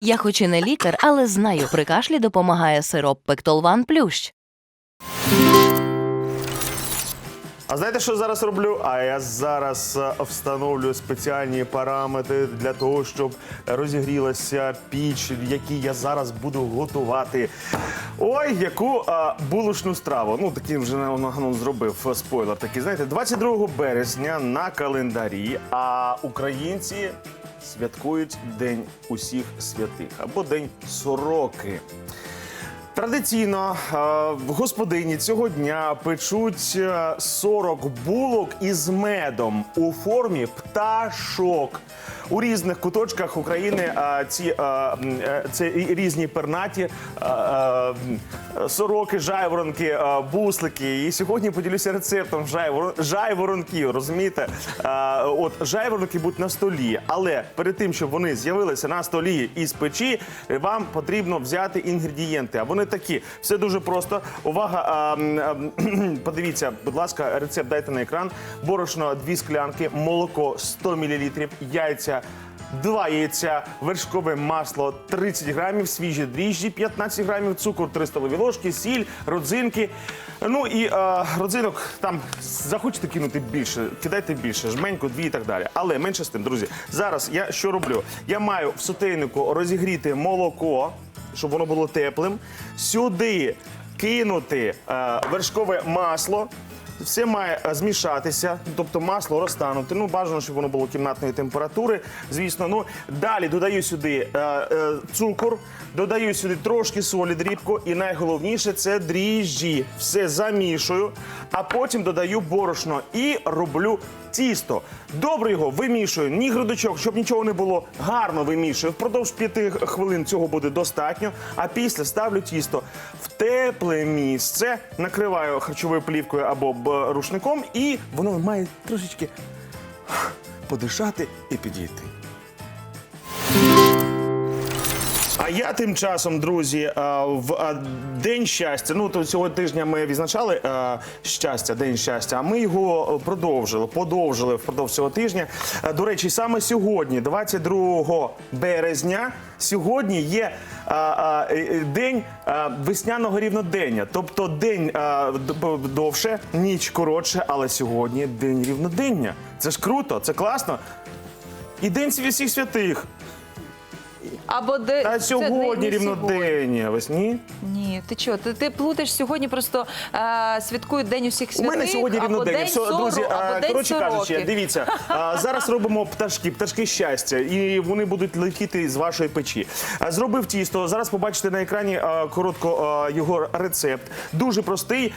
Я хоч і не лікар, але знаю, при кашлі допомагає сироп Пектолван Плющ. А знаєте, що зараз роблю? А я зараз е, встановлюю спеціальні параметри для того, щоб розігрілася піч, в якій я зараз буду готувати. Ой, яку а, булочну страву. Ну, такий вже ну, зробив е, спойлер. Такий, знаєте, 22 березня на календарі, а українці святкують День усіх святих або День сороки. Традиційно е, в господині цього дня печуть е, 40 булок із медом у формі пташок. У різних куточках України ці е, це різні пернаті сороки, жайворонки, буслики. І сьогодні поділюся рецептом жайвор- жайворонків. Розумієте? От жайворонки будуть на столі, але перед тим, щоб вони з'явилися на столі із печі, вам потрібно взяти інгредієнти. А вони такі. Все дуже просто. Увага! Подивіться, будь ласка, рецепт дайте на екран. Борошно 2 склянки, молоко 100 мл, яйця. Два яйця, вершкове масло 30 грамів, свіжі дріжджі 15 грамів, цукор 3 столові ложки, сіль, родзинки. Ну і е, родзинок там захочете кинути більше, кидайте більше, жменьку, дві і так далі. Але менше з тим, друзі, зараз я що роблю? Я маю в сотейнику розігріти молоко, щоб воно було теплим. Сюди кинути е, вершкове масло. Все має е, змішатися, тобто масло розтанути. Ну, бажано, щоб воно було кімнатної температури. Звісно, ну далі додаю сюди е, е, цукор, додаю сюди трошки солі дрібку, і найголовніше це дріжджі. Все замішую, а потім додаю борошно і роблю тісто. Добре його вимішую, ні грудочок, щоб нічого не було. Гарно вимішую. Впродовж п'яти хвилин цього буде достатньо. А після ставлю тісто в тепле місце, накриваю харчовою плівкою або рушником, і воно має трошечки подишати і підійти. А я тим часом, друзі, в день щастя. Ну то цього тижня ми відзначали щастя, день щастя. А ми його продовжили, подовжили впродовж цього тижня. До речі, саме сьогодні, 22 березня, сьогодні є е, е, день весняного рівнодення. Тобто день довше, ніч коротше, але сьогодні день рівнодення. Це ж круто, це класно. І день всіх святих. Або де А це сьогодні не- рівнодення. Ось ні? Ні, ти чого? Ти, ти плутаєш сьогодні просто е, святкують День усіх У святих. мене сьогодні або рівнодення. День Все, сору, друзі, а, або День коротше сороки. кажучи, дивіться, а, зараз робимо пташки, пташки щастя, і вони будуть летіти з вашої печі. А, Зробив тісто. Зараз побачите на екрані а, коротко а, його рецепт. Дуже простий.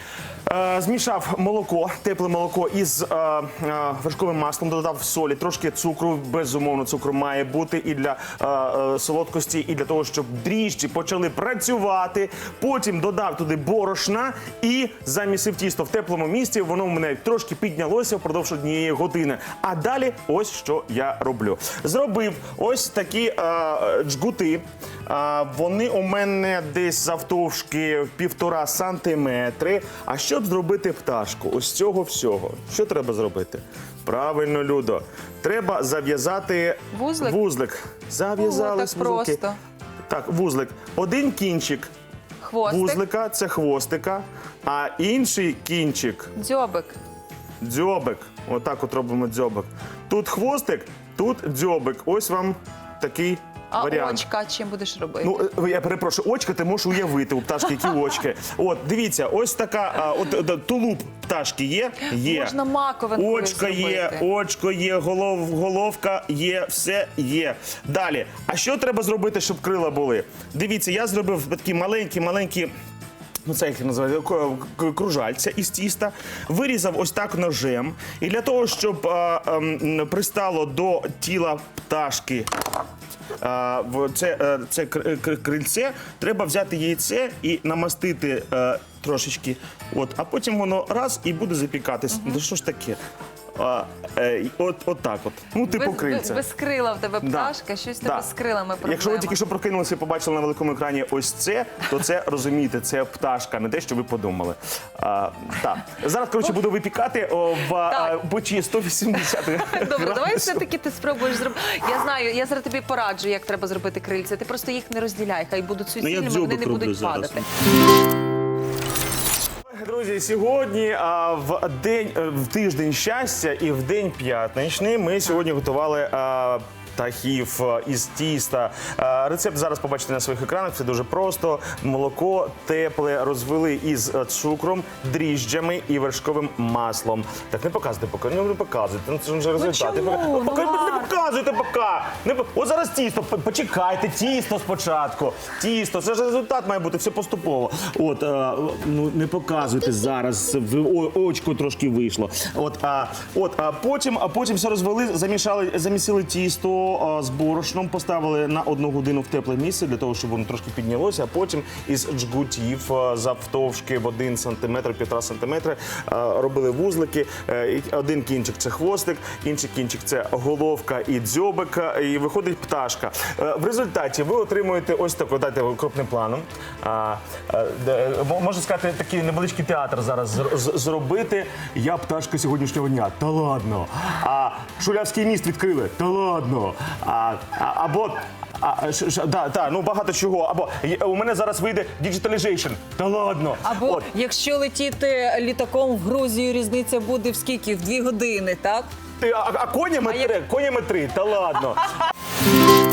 А, Змішав молоко, тепле молоко із а, а, вершковим маслом, додав солі, трошки цукру. Безумовно, цукру має бути і для а, а, солодкості, і для того, щоб дріжджі почали працювати. Потім додав туди борошна і замісив тісто в теплому місці. Воно в мене трошки піднялося впродовж однієї години. А далі ось що я роблю. Зробив ось такі а, джгути. А, вони у мене десь завтовшки півтора сантиметри. А щоб зробити пташку, ось цього всього, що треба зробити? Правильно, Людо. Треба зав'язати Вузлик? вузлик. Зав'язали так вузлики. просто. Так, вузлик. Один кінчик Хвостик, вузлика це хвостика, а інший кінчик дзьобик. дзьобик. Отак от робимо дзьобик. Тут хвостик, тут дзьобик. Ось вам такий А варіант. очка чим будеш робити? Ну, е, я перепрошую, очка ти можеш уявити у пташки, які очки. От, дивіться, ось така, а, от е, тулуб пташки є? Є. Можна маковинкою Очка є, зробити. очко є, голов, головка є, все є. Далі. А що треба зробити, щоб крила були? Дивіться, я зробив такі маленькі-маленькі. Ну, це як їх називають к- к- кружальця із тіста, вирізав ось так ножем. І для того, щоб а, ем, пристало до тіла пташки в це, е, це кр- крильце, треба взяти яйце і намастити е, трошечки. От, а потім воно раз і буде запікатись. Ну що ж таке? А, е, от, от так от. Ну, типу без, крильця. без крила в тебе Да. пташка, щось в тебе Да. з крилами проблема. Якщо ви тільки що прокинулися і побачили на великому екрані ось це, то це розумієте, це пташка, не те, що ви подумали. А, так. Зараз, коротше, буду випікати о, в а, Так. 180 Добре, давай градусів. все-таки ти спробуєш зробити. Я знаю, я зараз тобі пораджу, як треба зробити крильця. Ти просто їх не розділяй, хай будуть суцільними, вони не роблю будуть зараз. падати. Друзі, сьогодні в день е, в тиждень щастя і в день п'ятничний ми сьогодні готували. Птахів е, із тіста. Е, Рецепт зараз побачите на своїх екранах. Все дуже просто. Молоко тепле розвели із е, цукром, дріжджами і вершковим маслом. Так не показуйте поки. Ну не показуйте. Ну це вже результати. чому? Ну, Ну, поки- не показуйте поки. Не От зараз тісто. Почекайте, тісто спочатку. Тісто. Це ж результат має бути все поступово. От е, ну не показуйте зараз. В о- очко трошки вийшло. От а от а потім, а потім все розвели, замішали, замісили тісто з борошном, поставили на одну годину в тепле місце для того, щоб воно трошки піднялося. А потім із джгутів завтовшки в один сантиметр, півтора сантиметри робили вузлики. Е, Один кінчик це хвостик, інший кінчик це головка і дзьобик, і виходить пташка. Е, В результаті ви отримуєте ось таку, дайте крупним планом. Можна сказати, такий невеличкий театр зараз зробити. Я пташка сьогоднішнього дня. Та ладно. А Шулявський міст відкрили. Та ладно. А, а, або. А, ш, ш, да, да, ну багато чого. Або є- у мене зараз вийде digitalization. Та ладно. Або От. якщо летіти літаком в Грузію, різниця буде в скільки? В дві години, так? Ти, а, а конями три, конями три, та ладно.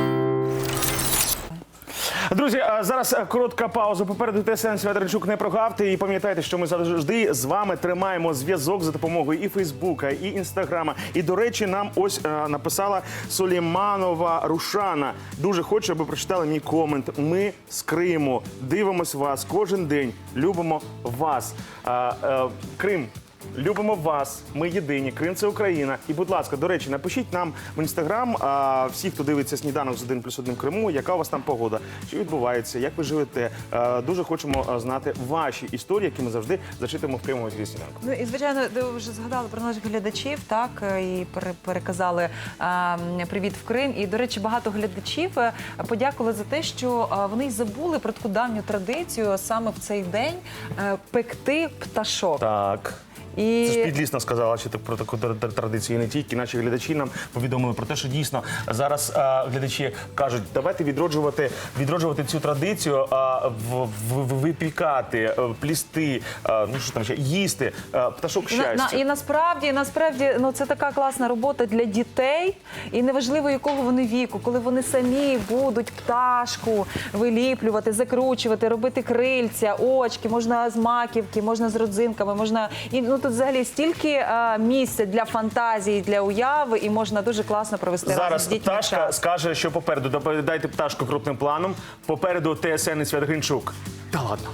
Друзі, зараз е, коротка пауза. Попереду ТСН Святерчук не прогавте. І пам'ятайте, що ми завжди з вами тримаємо зв'язок за допомогою і Фейсбука, і Інстаграма. І, до речі, нам ось е, написала Суліманова Рушана. Дуже хочу, аби прочитали мій комент. Ми з Криму. Дивимось вас кожен день. Любимо вас. Е, Крим. Любимо вас, ми єдині. Крим це Україна. І, будь ласка, до речі, напишіть нам в інстаграм, а, всі, хто дивиться сніданок з 1 плюс 1 Криму, яка у вас там погода, що відбувається, як ви живете. А, дуже хочемо знати ваші історії, які ми завжди зачитуємо в прямому ефірі сніданку. Ну і звичайно, ви вже згадали про наших глядачів, так е, і переказали а, привіт в Крим. І до речі, багато глядачів е, подякували за те, що вони й забули про таку давню традицію саме в цей день е, пекти пташок. Так. І Це ж підлісно сказала ще так про таку тр- тр- традицію. І не тільки наші глядачі нам повідомили про те, що дійсно зараз а, глядачі кажуть, давайте відроджувати, відроджувати цю традицію, а, в, в, в- випікати, е, плісти, а, ну що там ще їсти а, пташок І на- щастя. на- і насправді, і насправді, ну це така класна робота для дітей, і неважливо якого вони віку, коли вони самі будуть пташку виліплювати, закручувати, робити крильця, очки, можна з маківки, можна з родзинками, можна і ну тут взагалі стільки а, місця для фантазії, для уяви, і можна дуже класно провести разом Зараз з дітьми пташка час. скаже, що попереду. Доповідайте пташку крупним планом. Попереду ТСН і Свят Гринчук. Та ладно.